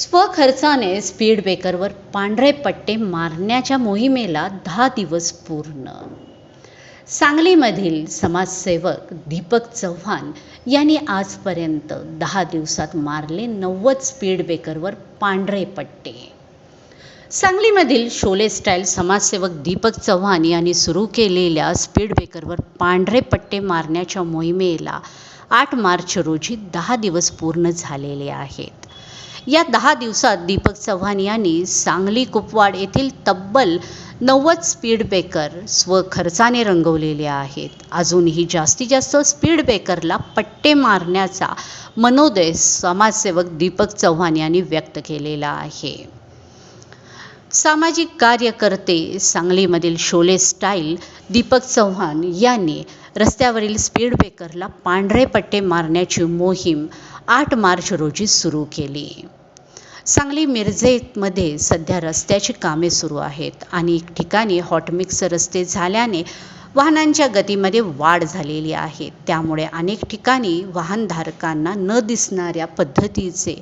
स्वखर्चाने स्पीड ब्रेकरवर पांढरे पट्टे मारण्याच्या मोहिमेला दहा दिवस पूर्ण. सांगलीमधील समाजसेवक दीपक चव्हाण यांनी आजपर्यंत दहा दिवसात मारले नव्वद स्पीड ब्रेकरवर पांढरे पट्टे. सांगलीमधील शोले स्टाईल समाजसेवक दीपक चव्हाण यांनी सुरू केलेल्या स्पीड ब्रेकरवर पांढरे पट्टे मारण्याच्या मोहिमेला आठ मार्च रोजी दहा दिवस पूर्ण झालेले आहेत. या दहा दिवसात दीपक चव्हाण यांनी सांगली कुपवाड येथील तब्बल नव्वद स्पीड ब्रेकर स्वखर्चाने रंगवलेले आहेत. अजूनही जास्तीत जास्त स्पीड ब्रेकरला पट्टे मारण्याचा मनोदय समाजसेवक दीपक चव्हाण यांनी व्यक्त केलेला आहे. सामाजिक कार्यकर्ते सांगलीमधील शोले स्टाईल दीपक चव्हाण यांनी रस्त्यावरील स्पीड ब्रेकरला पांढरे पट्टे मारण्याची मोहीम आठ मार्च रोजी सुरू केली. सांगली मिरजेमध्ये सध्या रस्त्याची कामे सुरू आहेत अनेक ठिकाणी हॉटमिक्स रस्ते झाल्याने वाहनांच्या गतीमध्ये वाढ झालेली आहे. त्यामुळे अनेक ठिकाणी वाहनधारकांना न दिसणाऱ्या पद्धतीचे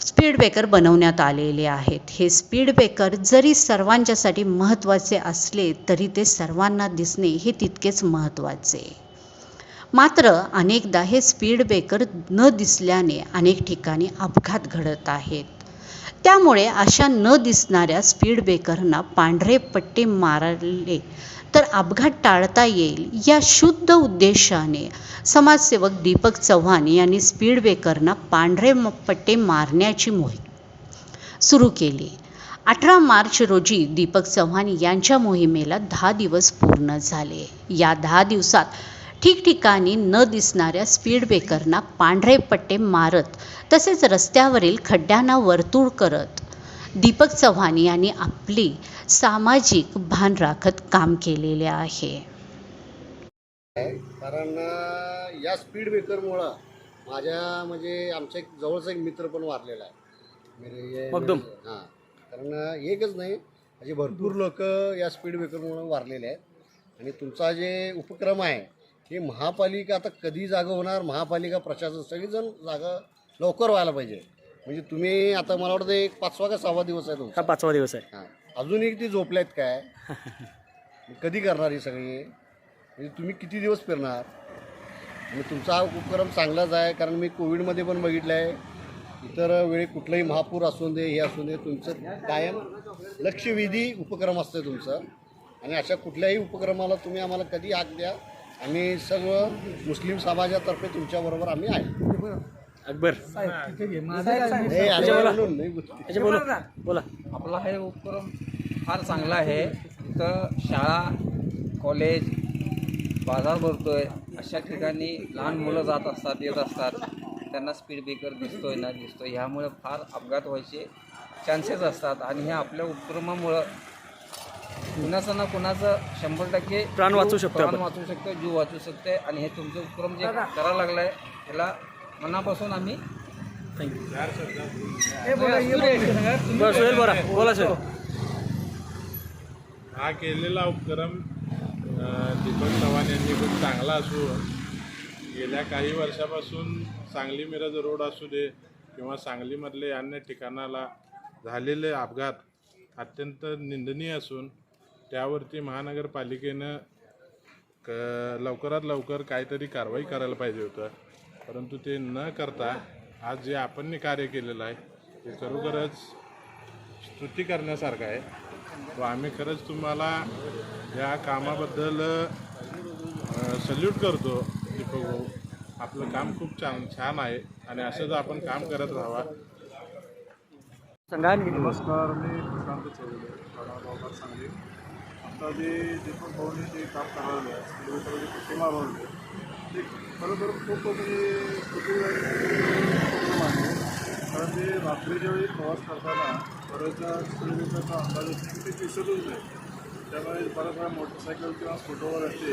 स्पीड ब्रेकर बनवण्यात आलेले आहेत. हे स्पीड ब्रेकर जरी सर्वांच्यासाठी महत्त्वाचे असले तरी ते सर्वांना दिसणे हे तितकेच महत्त्वाचे. मात्र अनेकदा हे स्पीड ब्रेकर न दिसल्याने अनेक ठिकाणी अपघात घडत आहेत. त्यामुळे अशा न दिसणाऱ्या स्पीड ब्रेकरना पांढरे पट्टे मारले तर अपघात टाळता येईल या शुद्ध उद्देशाने समाजसेवक दीपक चव्हाण यांनी स्पीड ब्रेकरना पांढरे पट्टे मारण्याची मोहीम सुरू केली. अठरा मार्च रोजी दीपक चव्हाण यांच्या मोहिमेला दहा दिवस पूर्ण झाले. या दहा दिवसात ठिकठिकाणी न दिसणाऱ्या स्पीड ब्रेकरना पांढरे पट्टे मारत तसेच रस्त्यावरील खड्ड्यांना वर्तुळ करत दीपक चव्हाण यांनी आपली सामाजिक भान राखत काम केलेले आहे. कारण या स्पीड ब्रेकरमुळं माझ्या म्हणजे आमचा एक जवळचा एक मित्र पण वारलेला आहे. मेरे ये- मगदूम. हां. कारण एकच नाही म्हणजे भरपूर लोक या स्पीड ब्रेकरमुळं वारलेले आहेत. आणि तुमचा जे उपक्रम आहे हे महापालिका आता कधी जागा होणार? महापालिका प्रशासन सगळीजण जागा लवकर व्हायला पाहिजे. म्हणजे तुम्ही आता मला वाटतं एक पाचवा का सहावा दिवस आहे तुमचा? पाचवा दिवस आहे. हां. अजूनही ती झोपल्यात काय? कधी करणार ही सगळी? म्हणजे तुम्ही किती दिवस फिरणार? आणि तुमचा हा उपक्रम चांगलाच आहे कारण मी कोविडमध्ये पण बघितलं आहे इतर वेळी कुठलंही महापूर असू दे हे असू दे तुमचं कायम लक्षवेधी उपक्रम असतं तुमचं. आणि अशा कुठल्याही उपक्रमाला तुम्ही आम्हाला कधी हाक द्या. आम्ही सर्व मुस्लिम समाजातर्फे तुमच्याबरोबर आम्ही आहे. अकबर. हे नाही. अच्छा बोला बोला. आपला हे उपक्रम फार चांगला आहे. इथं शाळा कॉलेज बाजार भरतोय. अशा ठिकाणी लहान मुलं जात असतात येत असतात. त्यांना स्पीड ब्रेकर दिसतोय ना दिसतोय ह्यामुळे फार अपघात व्हायचे चान्सेस असतात. आणि हे आपल्या उपक्रमामुळं कुणाचं ना कुणाचं शंभर टक्के प्राण वाचवू शकतो प्राण आपण. वाचू शकतो जीव वाचू शकते आणि हे तुमचे उपक्रम जे करायला लागलाय त्याला मनापासून आम्ही बरं सोहेल बरा बोला सोहेल हा केलेला उपक्रम अ, दीपक चव्हाण यांनी खूप चांगला असून गेल्या काही वर्षापासून सांगली मिरज रोड असू दे किंवा सांगलीमधले अन्य ठिकाणाला झालेले अपघात अत्यंत निंदनीय असून त्यावरती महानगरपालिकेनं क लवकरात लवकर काहीतरी कारवाई करायला पाहिजे होतं. परंतु ते न करता आज जे आपण कार्य केलेलं आहे ते खरोखरच स्तुती करण्यासारखं आहे. व आम्ही खरंच तुम्हाला या कामाबद्दल सल्यूट करतो दीपक भाऊ. आपलं काम खूप छान छान आहे आणि असंच आपण काम करत राहावा. सांगा नमस्कार मी प्रशांत चौधरी सांगली. आता जे दीपक भाऊने जे काम करावलं आहे लोकांना जे पट्टी मारवले ते खरोखर खूप म्हणजे कुटुंब आहे. कारण ते रात्रीच्या वेळी प्रवास करताना बऱ्याचदा किलोमीटरचा अंदाज असतो ते दिसतच नाही. त्यामुळे बऱ्याच वेळा मोटरसायकल किंवा स्कूटरवर असते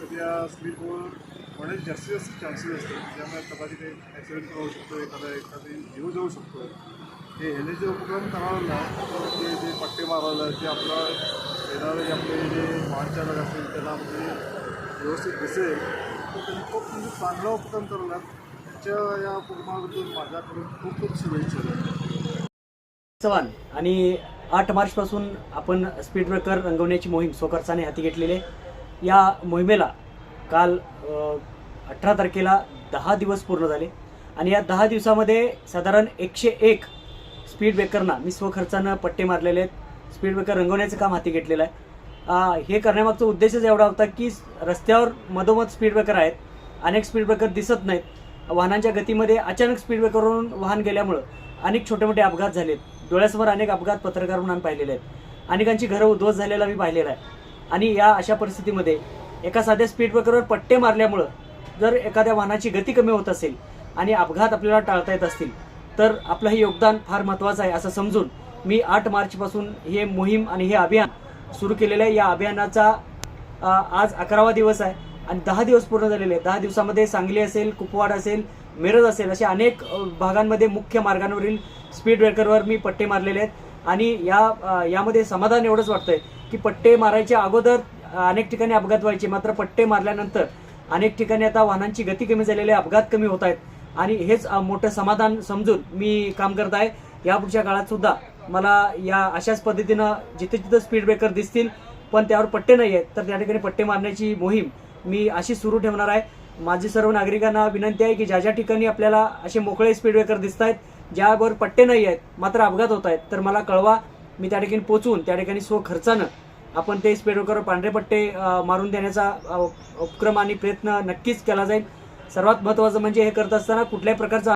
तर त्या स्लीपवर होण्याचे जास्तीत जास्त चान्सेस असतात. त्यामुळे कदाचित एक ॲक्सिडेंट होऊ शकतो एखादा एखादी जीव जाऊ शकतो. हे ह्याने जे उपक्रम करावला ते जे पट्टे मारवलं ते आपलं येणारे आपले जे वाहन चालक असतील त्यांना म्हणजे व्यवस्थित दिसेल. तर त्यांनी खूप म्हणजे चांगलं उपक्रम करणार आजच्या या उपक्रमाबद्दल माझ्याकडून खूप खूप शुभेच्छा. चव्हाण आणि आठ मार्चपासून आपण स्पीड ब्रेकर रंगवण्याची मोहीम स्वखर्चाने हाती घेतलेली आहे. या मोहिमेला काल अठरा तारखेला दहा दिवस पूर्ण झाले. आणि या दहा दिवसामध्ये साधारण एकशे एक स्पीड ब्रेकरना मी स्वखर्चानं पट्टे मारलेले आहेत. स्पीड ब्रेकर रंगवण्याचं काम हाती घेतलेलं आहे. हे करण्यामागचा उद्देशच एवढा होता की रस्त्यावर मधोमध स्पीड ब्रेकर आहेत. अनेक स्पीड ब्रेकर दिसत नाहीत. वाहनांच्या गतीमध्ये अचानक स्पीड ब्रेकरवरून वाहन गेल्यामुळं अनेक छोटे मोठे अपघात झालेत. डोळ्यासमोर अनेक अपघात पत्रकार म्हणून पाहिलेले आहेत. अनेकांची घरं उद्ध्वस्त झालेला मी पाहिलेला आहे. आणि या अशा परिस्थितीमध्ये एका साध्या स्पीड ब्रेकरवर पट्टे मारल्यामुळं जर एखाद्या वाहनाची गती कमी होत असेल आणि अपघात आपल्याला टाळता येत असतील तर आपलं हे योगदान फार महत्त्वाचं आहे असं समजून मी आठ मार्चपासून हे मोहीम आणि हे अभियान सुरू केलेलं आहे. या अभियानाचा आज अकरावा दिवस आहे आणि दहा दिवस पूर्ण झालेले आहेत. दहा दिवसामध्ये सांगली असेल कुपवाड असेल मिरज असेल अशा अनेक भागांमध्ये मुख्य मार्गांवरील स्पीड ब्रेकरवर मी पट्टे मारलेले आहेत. आणि या यामध्ये समाधान एवढंच वाटतंय की पट्टे मारायच्या अगोदर अनेक ठिकाणी अपघात व्हायचे. मात्र पट्टे मारल्यानंतर अनेक ठिकाणी आता वाहनांची गती कमी झालेली आहे अपघात कमी होत आहेत. आणि हेच मोठं समाधान समजून मी काम करत आहे. यापुढच्या काळात सुद्धा मला या अशाच पद्धतीनं जिथे जिथं स्पीड ब्रेकर दिसतील पण त्यावर पट्टे नाही आहेत तर त्या ठिकाणी पट्टे मारण्याची मोहीम मी अशी सुरू ठेवणार आहे. माझी सर्व नागरिकांना विनंती आहे की ज्या ज्या ठिकाणी आपल्याला असे मोकळे स्पीड ब्रेकर दिसत आहेत ज्यावर पट्टे नाही आहेत मात्र अपघात होत आहेत तर मला कळवा मी त्या ठिकाणी पोचवून त्या ठिकाणी स्व खर्चानं आपण ते स्पीड ब्रेकर पांढरे पट्टे मारून देण्याचा उपक्रम आणि प्रयत्न नक्कीच केला जाईल. सर्वात महत्त्वाचं म्हणजे हे करत असताना कुठल्याही प्रकारचा